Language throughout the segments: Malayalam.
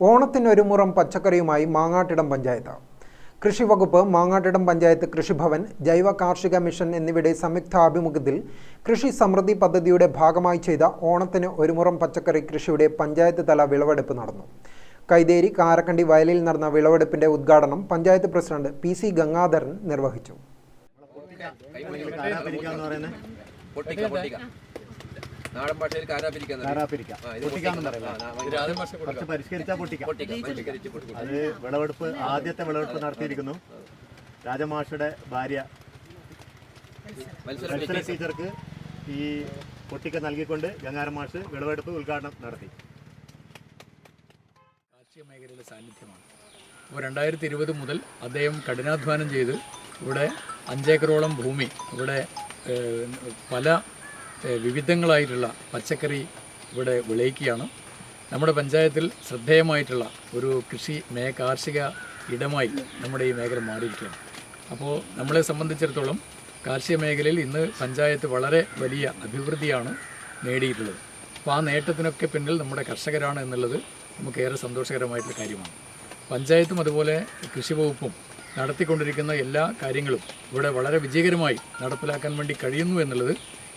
ഓണത്തിനൊരു മുറം പച്ചക്കറിയുമായി മാങ്ങാട്ടിടം പഞ്ചായത്ത്. കൃഷി വകുപ്പ് മാങ്ങാട്ടിടം പഞ്ചായത്ത് കൃഷിഭവൻ ജൈവ കാർഷിക മിഷൻ എന്നിവയുടെ സംയുക്ത ആഭിമുഖ്യത്തിൽ കൃഷി സമൃദ്ധി പദ്ധതിയുടെ ഭാഗമായി ചെയ്ത ഓണത്തിന് ഒരു മുറം പച്ചക്കറി കൃഷിയുടെ പഞ്ചായത്ത് തല വിളവെടുപ്പ് നടന്നു. കൈതേരി കാരക്കണ്ടി വയലിൽ നടന്ന വിളവെടുപ്പിന്റെ ഉദ്ഘാടനം panchayat president P C Gangadharan നിർവഹിച്ചു. നാടൻ ഭാഷയിൽ. കുറച്ച് പരിഷ്കരിച്ചാൽ പൊട്ടിക്ക. അത് വിളവെടുപ്പ് ആദ്യത്തെ വിളവെടുപ്പ് നടത്തിയിരിക്കുന്നു. രാജമാഷയുടെ ഭാര്യ മത്സരം ടീച്ചർക്ക്. ഈ പൊട്ടിക്ക നൽകിക്കൊണ്ട് ഗംഗാരം മാഷ് വിളവെടുപ്പ് ഉദ്ഘാടനം നടത്തി. കാർഷിക മേഖലയിലെ സാന്നിധ്യമാണ്. അപ്പോൾ രണ്ടായിരത്തി ഇരുപത് മുതൽ അദ്ദേഹം കഠിനാധ്വാനം ചെയ്ത് ഇവിടെ അഞ്ചേക്കറോളം ഭൂമി ഇവിടെ പല വിവിധങ്ങളായിട്ടുള്ള പച്ചക്കറി ഇവിടെ വിളയിക്കുകയാണ്. നമ്മുടെ പഞ്ചായത്തിൽ ശ്രദ്ധേയമായിട്ടുള്ള ഒരു കൃഷി മേ കാർഷിക ഇടമായി നമ്മുടെ ഈ മേഖല മാറിയിരിക്കുകയാണ്. അപ്പോൾ നമ്മളെ സംബന്ധിച്ചിടത്തോളം കാർഷിക മേഖലയിൽ ഇന്ന് പഞ്ചായത്ത് വളരെ വലിയ അഭിവൃദ്ധിയാണ് നേടിയിട്ടുള്ളത്. അപ്പോൾ ആ നേട്ടത്തിനൊക്കെ പിന്നിൽ നമ്മുടെ കർഷകരാണ് എന്നുള്ളത് നമുക്കേറെ സന്തോഷകരമായിട്ടുള്ള കാര്യമാണ്. പഞ്ചായത്തും അതുപോലെ കൃഷി വകുപ്പും നടത്തിക്കൊണ്ടിരിക്കുന്ന എല്ലാ കാര്യങ്ങളും ഇവിടെ വളരെ വിജയകരമായി നടപ്പിലാക്കാൻ വേണ്ടി കഴിയുന്നു എന്നുള്ളത്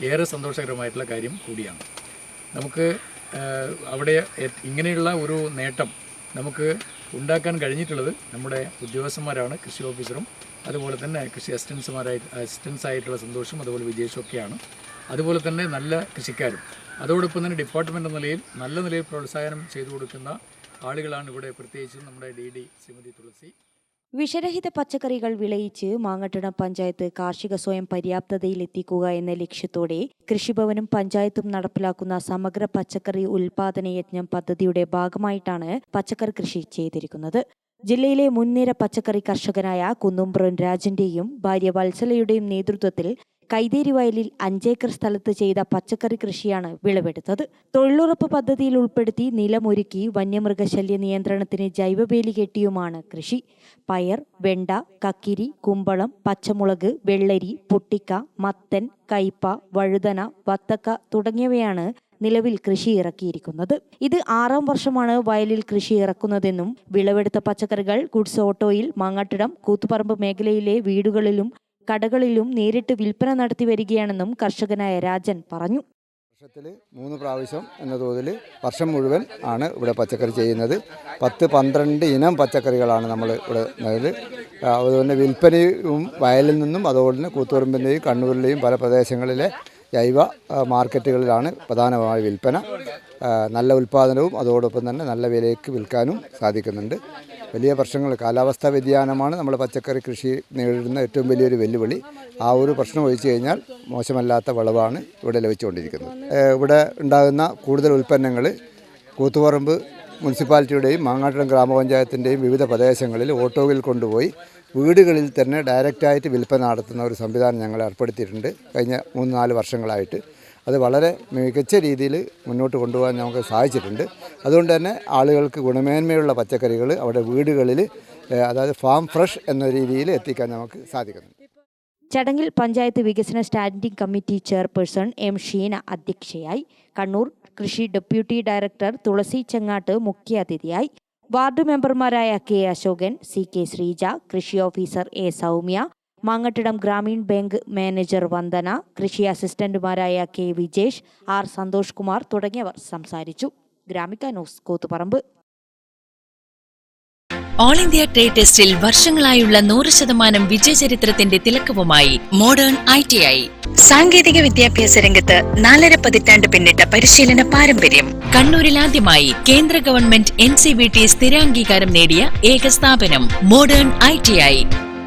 ഏറെ സന്തോഷകരമായിട്ടുള്ള കാര്യം കൂടിയാണ്. നമുക്ക് അവിടെ ഇങ്ങനെയുള്ള ഒരു നേട്ടം നമുക്ക് ഉണ്ടാക്കാൻ കഴിഞ്ഞിട്ടുള്ളത് നമ്മുടെ ഉദ്യോഗസ്ഥന്മാരാണ് കൃഷി ഓഫീസറും അതുപോലെ തന്നെ കൃഷി അസിസ്റ്റൻസുമാരായി അസിസ്റ്റൻസ് ആയിട്ടുള്ള സന്തോഷം അതുപോലെ വിജേഷും ഒക്കെയാണ് അതുപോലെ തന്നെ നല്ല കൃഷിക്കാരും. അതോടൊപ്പം തന്നെ ഡിപ്പാർട്ട്മെന്റ് നിലയിൽ നല്ല നിലയിൽ പ്രോത്സാഹനം ചെയ്തു കൊടുക്കുന്ന ആളുകളാണ് ഇവിടെ പ്രത്യേകിച്ചും നമ്മുടെ ഡി ഡി ശ്രീമതി തുളസി. വിഷരഹിത പച്ചക്കറികൾ വിളയിച്ച് മാങ്ങട്ടണം പഞ്ചായത്ത് കാർഷിക സ്വയം പര്യാപ്തതയിലെത്തിക്കുക എന്ന ലക്ഷ്യത്തോടെ കൃഷിഭവനും പഞ്ചായത്തും നടപ്പിലാക്കുന്ന സമഗ്ര പച്ചക്കറി ഉൽപാദന യജ്ഞം പദ്ധതിയുടെ ഭാഗമായിട്ടാണ് പച്ചക്കറി കൃഷി ചെയ്തിരിക്കുന്നത്. ജില്ലയിലെ മുൻനിര പച്ചക്കറി കർഷകനായ കുന്നുംപ്രൻ രാജന്റെയും ഭാര്യ വത്സലയുടെയും നേതൃത്വത്തിൽ കൈതേരി വയലിൽ അഞ്ചേക്കർ സ്ഥലത്ത് ചെയ്ത പച്ചക്കറി കൃഷിയാണ് വിളവെടുത്തത്. തൊഴിലുറപ്പ് പദ്ധതിയിൽ ഉൾപ്പെടുത്തി നിലമൊരുക്കി വന്യമൃഗശല്യ നിയന്ത്രണത്തിന് ജൈവവേലി കെട്ടിയുമാണ് കൃഷി. പയർ വെണ്ട കക്കിരി കുമ്പളം പച്ചമുളക് വെള്ളരി പൊട്ടിക്ക മത്തൻ കയ്പ വഴുതന വത്തക്ക തുടങ്ങിയവയാണ് നിലവിൽ കൃഷി ഇറക്കിയിരിക്കുന്നത്. ഇത് ആറാം വർഷമാണ് വയലിൽ കൃഷി ഇറക്കുന്നതെന്നും വിളവെടുത്ത പച്ചക്കറികൾ ഗുഡ്സ് ഓട്ടോയിൽ മാങ്ങാട്ടിടം കൂത്തുപറമ്പ് മേഖലയിലെ വീടുകളിലും കടകളിലും നേരിട്ട് വിൽപ്പന നടത്തി വരികയാണെന്നും കർഷകനായ രാജൻ പറഞ്ഞു. വർഷത്തിൽ മൂന്ന് പ്രാവശ്യം എന്ന തോതിൽ വർഷം മുഴുവൻ ആണ് ഇവിടെ പച്ചക്കറി ചെയ്യുന്നത്. പത്ത് പന്ത്രണ്ട് ഇനം പച്ചക്കറികളാണ് നമ്മൾ ഇവിടെ നല്ലത് അതുപോലെ വിൽപ്പനയും വയലിൽ നിന്നും അതുപോലെ തന്നെ കൂത്തുപറമ്പിന്റെയും കണ്ണൂരിലെയും പല പ്രദേശങ്ങളിലെ ജൈവ മാർക്കറ്റുകളിലാണ് പ്രധാനമായ വിൽപ്പന. നല്ല ഉൽപ്പാദനവും അതോടൊപ്പം തന്നെ നല്ല വിലയ്ക്ക് വിൽക്കാനും സാധിക്കുന്നുണ്ട്. വലിയ പ്രശ്നങ്ങൾ കാലാവസ്ഥാ വ്യതിയാനമാണ് നമ്മൾ പച്ചക്കറി കൃഷി നേരിടുന്ന ഏറ്റവും വലിയൊരു വെല്ലുവിളി. ആ ഒരു പ്രശ്നം ഒഴിച്ചു കഴിഞ്ഞാൽ മോശമല്ലാത്ത വിളവാണ് ഇവിടെ ലഭിച്ചുകൊണ്ടിരിക്കുന്നത്. ഇവിടെ ഉണ്ടാകുന്ന കൂടുതൽ ഉൽപ്പന്നങ്ങൾ കൂത്തുപറമ്പ് മുനിസിപ്പാലിറ്റിയുടെയും മാങ്ങാട്ടം ഗ്രാമപഞ്ചായത്തിന്റെയും വിവിധ പ്രദേശങ്ങളിൽ ഓട്ടോയിൽ കൊണ്ടുപോയി വീടുകളിൽ തന്നെ ഡയറക്റ്റായിട്ട് വിൽപ്പന നടത്തുന്ന ഒരു സംവിധാനം ഞങ്ങൾ ഏർപ്പെടുത്തിയിട്ടുണ്ട്. കഴിഞ്ഞ മൂന്ന് നാല് വർഷങ്ങളായിട്ട്. അത് വളരെ മികച്ച രീതിയിൽ മുന്നോട്ട് കൊണ്ടുപോകാൻ നമുക്ക് സാധിച്ചിട്ടുണ്ട്. അതുകൊണ്ട് തന്നെ ആളുകൾക്ക് ഗുണമേന്മയുള്ള പച്ചക്കറികൾ അവിടെ വീടുകളിൽ അതായത് ഫാം ഫ്രഷ് എന്ന രീതിയിൽ എത്തിക്കാൻ നമുക്ക് സാധിക്കുന്നുണ്ട്. ചടങ്ങിൽ പഞ്ചായത്ത് വികസന standing committee chairperson M Sheena അധ്യക്ഷയായി കണ്ണൂർ കൃഷി ഡെപ്യൂട്ടി ഡയറക്ടർ തുളസി ചെങ്ങാട്ട് മുഖ്യാതിഥിയായി വാർഡ് മെമ്പർമാരായ K Ashokan C K Sreeja കൃഷി officer A Soumya Mangattidam Grameen bank manager Vandana കൃഷി അസിസ്റ്റന്റുമാരായ കെ വിജേഷ് ആർ സന്തോഷ് കുമാർ തുടങ്ങിയവർ സംസാരിച്ചു. Gramika news Koothuparamba. All India trade ടെസ്റ്റിൽ വർഷങ്ങളായുള്ള നൂറ് ശതമാനം വിജയചരിത്രത്തിന്റെ തിലക്കവുമായി മോഡേൺ ഐ ടി ഐ സാങ്കേതിക വിദ്യാഭ്യാസ രംഗത്ത് നാലര പതിറ്റാണ്ട് പിന്നിട്ട പരിശീലന പാരമ്പര്യം. കണ്ണൂരിൽ ആദ്യമായി കേന്ദ്ര government N C V T സ്ഥിരാംഗീകാരം നേടിയ ഏക സ്ഥാപനം മോഡേൺ ഐ ടി ഐ